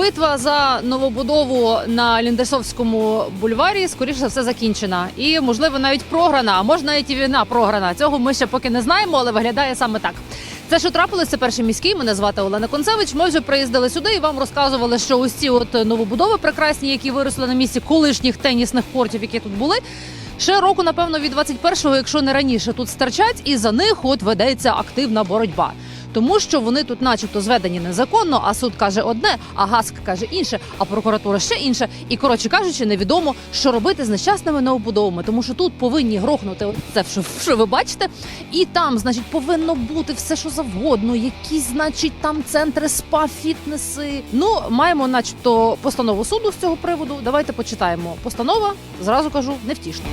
Битва за новобудову на Ліндесовському бульварі скоріше за все закінчена. І можливо навіть програна, а може навіть і війна програна. Цього ми ще поки не знаємо, але виглядає саме так. Це що трапилося, перший міський. Мене звати Олена Концевич. Ми вже приїздили сюди і вам розказували, що ось ці от новобудови прекрасні, які виросли на місці колишніх тенісних кортів, які тут були. Ще року, напевно, від 21-го, якщо не раніше, тут старчать, і за них от ведеться активна боротьба. Тому що вони тут, начебто, зведені незаконно, а суд каже одне, а ГАСК каже інше, а прокуратура ще інше. І коротше кажучи, невідомо, що робити з нещасними новобудовами, тому що тут повинні грохнути це, що, що ви бачите, і там, значить, повинно бути все, що завгодно, якісь, значить, там центри спа, фітнеси. Ну, маємо, начебто, постанову суду з цього приводу. Давайте почитаємо. Постанова зразу кажу, невтішна.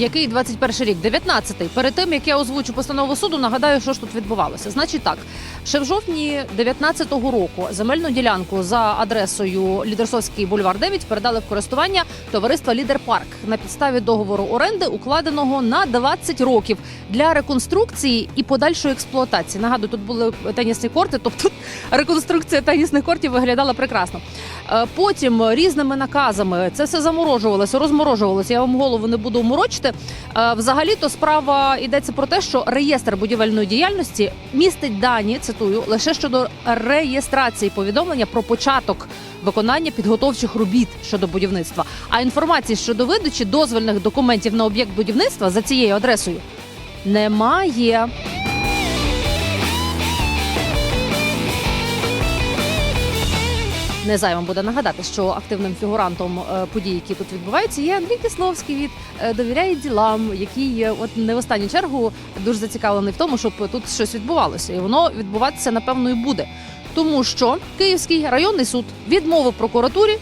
Який 21 рік, 19-й. Перед тим як я озвучу постанову суду, нагадаю, що ж тут відбувалося. Значить, так ще в жовтні 19-го року земельну ділянку за адресою Лідерсовський бульвар 9 передали в користування товариства Лідер Парк на підставі договору оренди, укладеного на 20 років для реконструкції і подальшої експлуатації. Нагадую, тут були тенісні корти, тобто реконструкція тенісних кортів виглядала прекрасно. Е, Потім різними наказами це все заморожувалося, розморожувалося. Я вам голову не буду морочити. Е, Взагалі, то справа йдеться про те, що реєстр будівельної діяльності містить дані, цитую, лише щодо реєстрації повідомлення про початок виконання підготовчих робіт щодо будівництва. А інформації щодо видачі дозвольних документів на об'єкт будівництва за цією адресою немає. Не зайвим буде нагадати, що активним фігурантом е, подій, які тут відбуваються, є Андрій Кисловський від е, довіряє ділам, який от не в останню чергу дуже зацікавлений в тому, щоб тут щось відбувалося, і воно відбуватися напевно і буде. Тому що Київський районний суд відмовив прокуратурі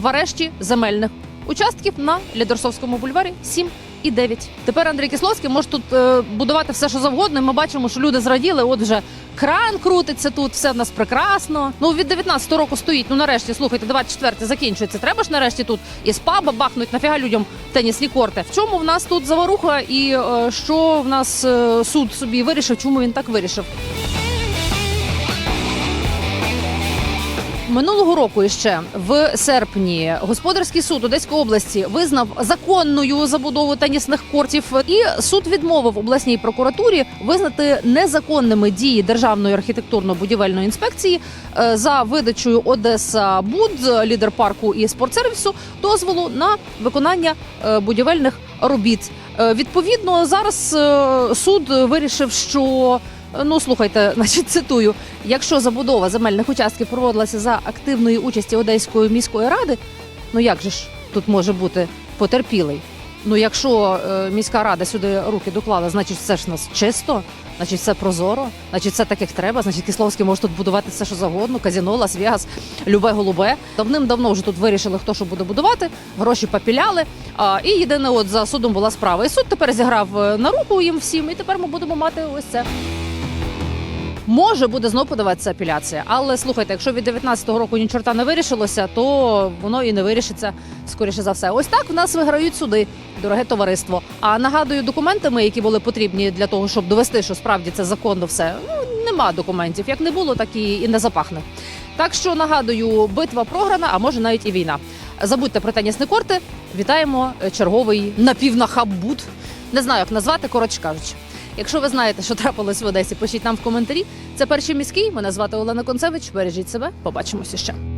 в арешті земельних участків на Лідерсовському бульварі 7 і 9. Тепер Андрій Кисловський може тут е, будувати все, що завгодно. Ми бачимо, що люди зраділи. От вже кран крутиться тут, все в нас прекрасно. Ну від 19 року стоїть. Ну нарешті слухайте, 24 закінчується. Треба ж нарешті тут і спа бахнуть нафіга людям тенісні корти. В чому в нас тут заваруха, і е, що в нас е, суд собі вирішив? Чому він так вирішив? Минулого року іще в серпні господарський суд Одеської області визнав законною забудову тенісних кортів, і суд відмовив обласній прокуратурі визнати незаконними дії Державної архітектурно-будівельної інспекції е, за видачею Одеса Буд, лідер парку і спортсервісу, дозволу на виконання е, будівельних робіт. Е, Відповідно, зараз суд вирішив, що Ну, слухайте, значить, цитую: якщо забудова земельних участків проводилася за активної участі Одеської міської ради, ну як же ж тут може бути потерпілий? Ну, якщо е, міська рада сюди руки доклала, значить, все ж нас чисто, значить, все прозоро, значить, все так, як треба. Значить, Кисловський може тут будувати все, що завгодно, казіно, Лас-Вегас, любе голубе. Давним-давно вже тут вирішили, хто що буде будувати, гроші попіляли. А, і єдине, от за судом була справа. І суд тепер зіграв е, на руку їм всім, і тепер ми будемо мати ось це. Може буде знов подаватися апеляція, але слухайте, якщо від 19-го року ні чорта не вирішилося, то воно і не вирішиться скоріше за все. Ось так в нас виграють суди, дороге товариство. А нагадую, документами, які були потрібні для того, щоб довести, що справді це законно, все ну нема документів. Як не було, так і, і не запахне. Так що нагадую, битва програна, а може навіть і війна. Забудьте про тенісні корти. Вітаємо е, черговий напівнахабут. Не знаю, як назвати, коротше кажучи. Якщо ви знаєте, що трапилось в Одесі, пишіть нам в коментарі. Це перший міський. Мене звати Олена Концевич. Бережіть себе. Побачимося ще.